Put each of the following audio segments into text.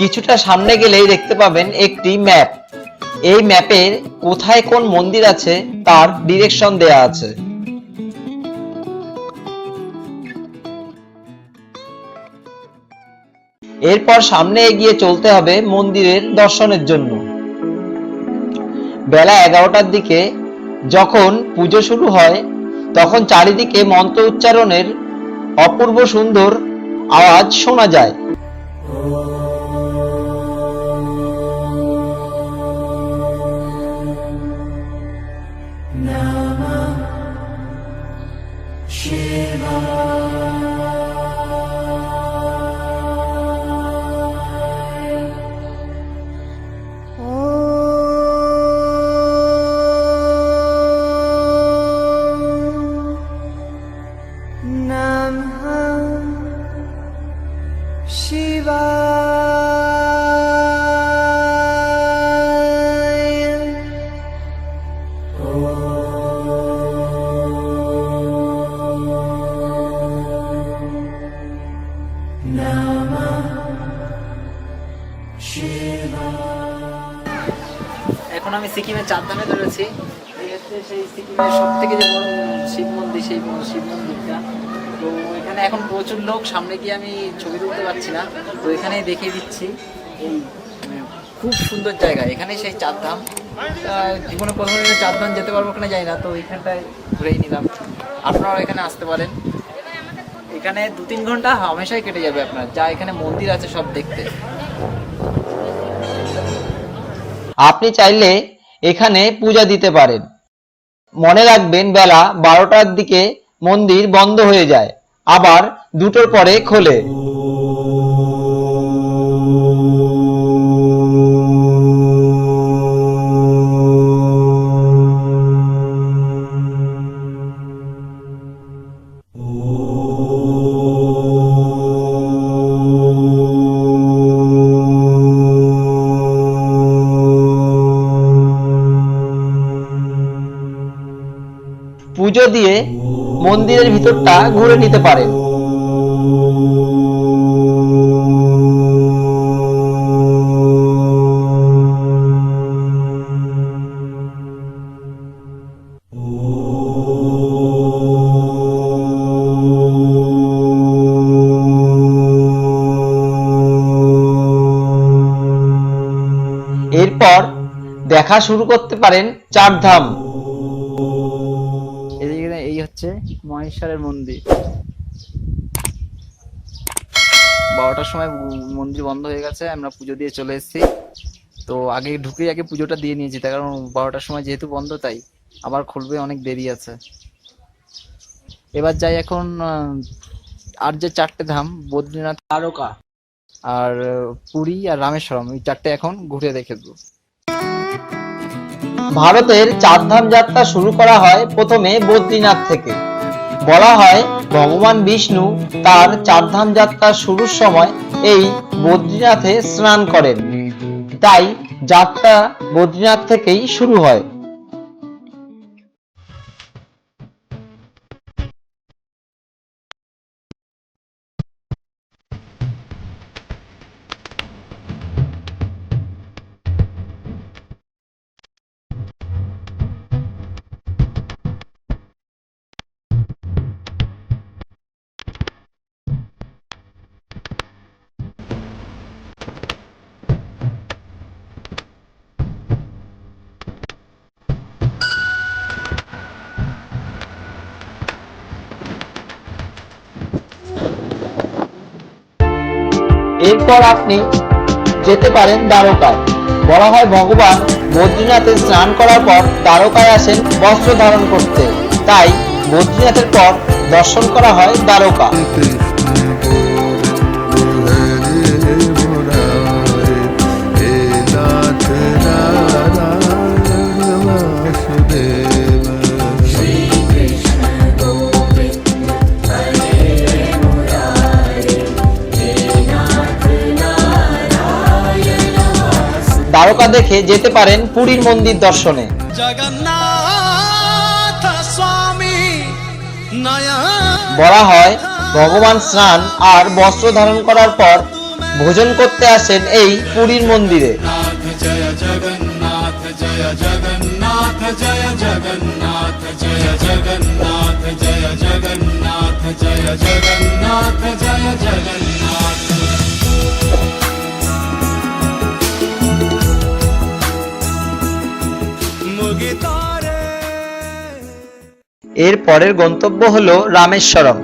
কিছুটা সামনে গেলেই দেখতে পাবেন একটি ম্যাপ। এই ম্যাপের কোথায় কোন মন্দির আছে তার ডিরেকশন দেয়া আছে। এরপর সামনে এগিয়ে চলতে হবে মন্দিরের দর্শনের জন্য। বেলা এগারোটার দিকে যখন পুজো শুরু হয়, তখন চারিদিকে মন্ত্র উচ্চারণের অপূর্ব সুন্দর আওয়াজ শোনা যায়। এখন আমি সিকিমের চারধামে ধরেছি সেই সিকিমের সব থেকে যে বড় শিব মন্দির, সেই শিব মন্দিরটা। তো এখানে এখন প্রচুর লোক, সামনে গিয়ে আমি ছবি তুলতে পারছি না। তো এখানেই দেখিয়ে দিচ্ছি মানে খুব সুন্দর জায়গা। এখানে সেই চারধাম জীবনে প্রথমে চারধাম যেতে পারব কিনা যাই না, তো এইখানটায় ঘুরেই নিলাম। আপনারাও এখানে আসতে পারেন। এখানে দু তিন ঘণ্টা হামেশাই কেটে যাবে আপনার। যা এখানে মন্দির আছে সব দেখতে। আপনি চাইলে এখানে পূজা দিতে পারেন। মনে রাখবেন, বেলা বারোটার দিকে মন্দির বন্ধ হয়ে যায়, আবার দুটোর পরে খোলে। পুজো দিয়ে মন্দিরের ভিতরটা ঘুরে নিতে পারেন। এরপর দেখা শুরু করতে পারেন চারধাম। হচ্ছে মহেশ্বরের মন্দির। বারোটার সময় মন্দির বন্ধ হয়ে গেছে আমরা পুজো দিয়ে চলে এসেছি। তো আগে ঢুকেই আগে পুজোটা দিয়ে নিয়েছি তার কারণ বারোটার সময় যেহেতু বন্ধ তাই আবার খুলবে অনেক দেরি আছে। এবার যাই এখন আহ, আর যে চারটে ধাম বদ্রীনাথ তারকা আর পুরী আর রামেশ্বরম এই চারটে এখন ঘুরে দেখে দেবো। ভারতের চারধাম যাত্রা শুরু করা হয় প্রথমে বদ্রীনাথ থেকে। বলা হয় ভগবান বিষ্ণু তার চারধাম যাত্রা শুরুর সময় এই বদ্রীনাথে স্নান করেন। তাই যাত্রা বদ্রীনাথ থেকেই শুরু হয়। এরপর আপনি যেতে পারেন দ্বারকায়। বলা হয় ভগবান বদ্রীনাথে স্নান করার পর দ্বারকায় আসেন বস্ত্র ধারণ করতে। তাই বদ্রীনাথের পর দর্শন করা হয় দ্বারকা। তারকা দেখে যেতে পারেন পুরীর মন্দির দর্শনে। বলা হয় ভগবান স্নান আর বস্ত্র ধারণ করার পর ভোজন করতে আসেন এই পুরীর মন্দিরে। জগন্নাথ জয় জগন্নাথ জয় জগন্নাথ। এর পরের গন্তব্য হল রামেশ্বরম।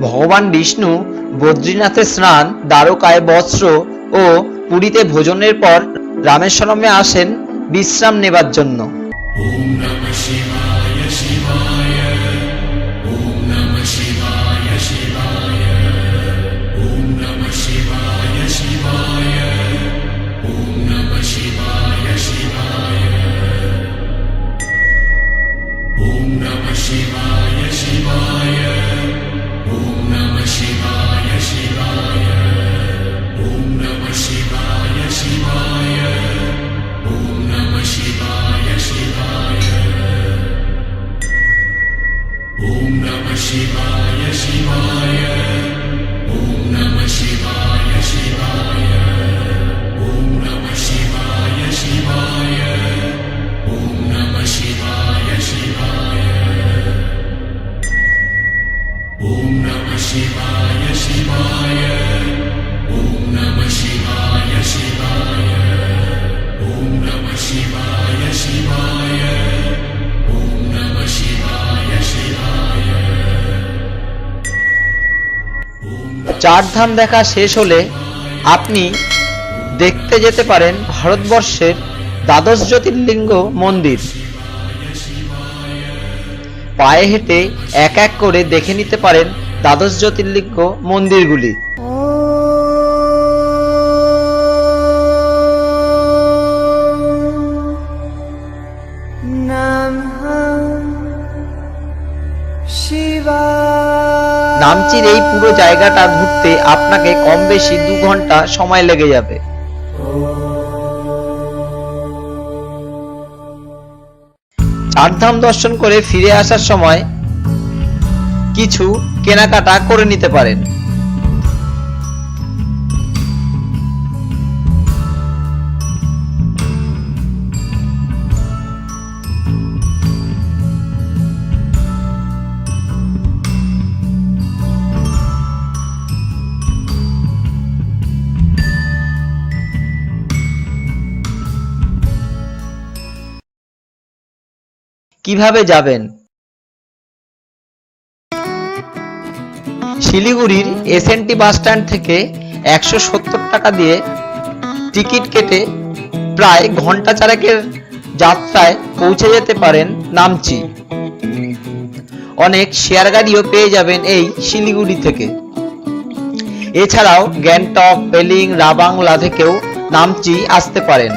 ভগবান বিষ্ণু বদ্রীনাথে স্নান দ্বারকায় বস্ত্র ও পুরীতে ভোজনের পর রামেশ্বরমে আসেন বিশ্রাম নেবার জন্য। চার ধাম দেখা শেষ হলে আপনি দেখতে যেতে পারেন ভারতবর্ষের দ্বাদশ জ্যোতির্লিঙ্গ মন্দির। পায়ে হেঁটে এক এক করে দেখে নিতে পারেন দ্বাদশ জ্যোতির্লিঙ্গ মন্দিরগুলি। নামচির এই পুরো জায়গাটা ঘুরতে আপনাকে কম বেশি দু ঘণ্টা সময় লেগে যাবে। চারধাম দর্শন করে ফিরে আসার সময় কিছু কেনাকাটা করে নিতে পারেন। কীভাবে যাবেন? শিলিগুড়ির এসএনটি বাস স্ট্যান্ড থেকে একশো সত্তর টাকা দিয়ে টিকিট কেটে প্রায় ঘণ্টা চারেকের যাত্রায় পৌঁছে যেতে পারেন নামচি। অনেক শেয়ার গাড়িও পেয়ে যাবেন এই শিলিগুড়ি থেকে। এছাড়াও গ্যাংটক পেলিং রাবাংলা থেকেও নামচি আসতে পারেন।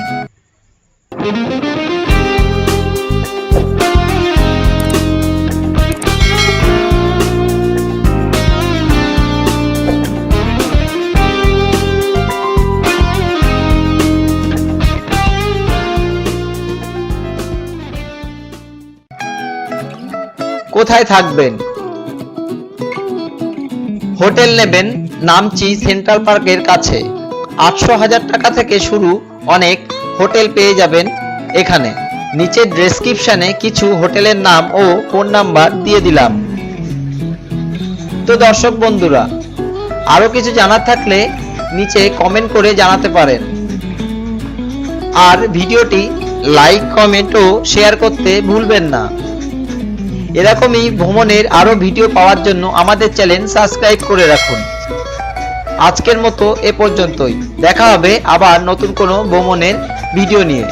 কোথায় থাকবেন? হোটেল নেবেন নামচি সেন্ট্রাল পার্কের কাছে। আটশো হাজার টাকা থেকে শুরু অনেক হোটেল পেয়ে যাবেন এখানে। নিচের ডেসক্রিপশনে কিছু হোটেলের নাম ও ফোন নাম্বার দিয়ে দিলাম। তো দর্শক বন্ধুরা আরও কিছু জানার থাকলে নিচে কমেন্ট করে জানাতে পারেন। আর ভিডিওটি লাইক, কমেন্ট ও শেয়ার করতে ভুলবেন না। এরকমই ভ্রমণের আরও ভিডিও পাওয়ার জন্য আমাদের চ্যানেল সাবস্ক্রাইব করে রাখুন। আজকের মতো এ পর্যন্তই। দেখা হবে আবার নতুন কোনো ভ্রমণের ভিডিও নিয়ে।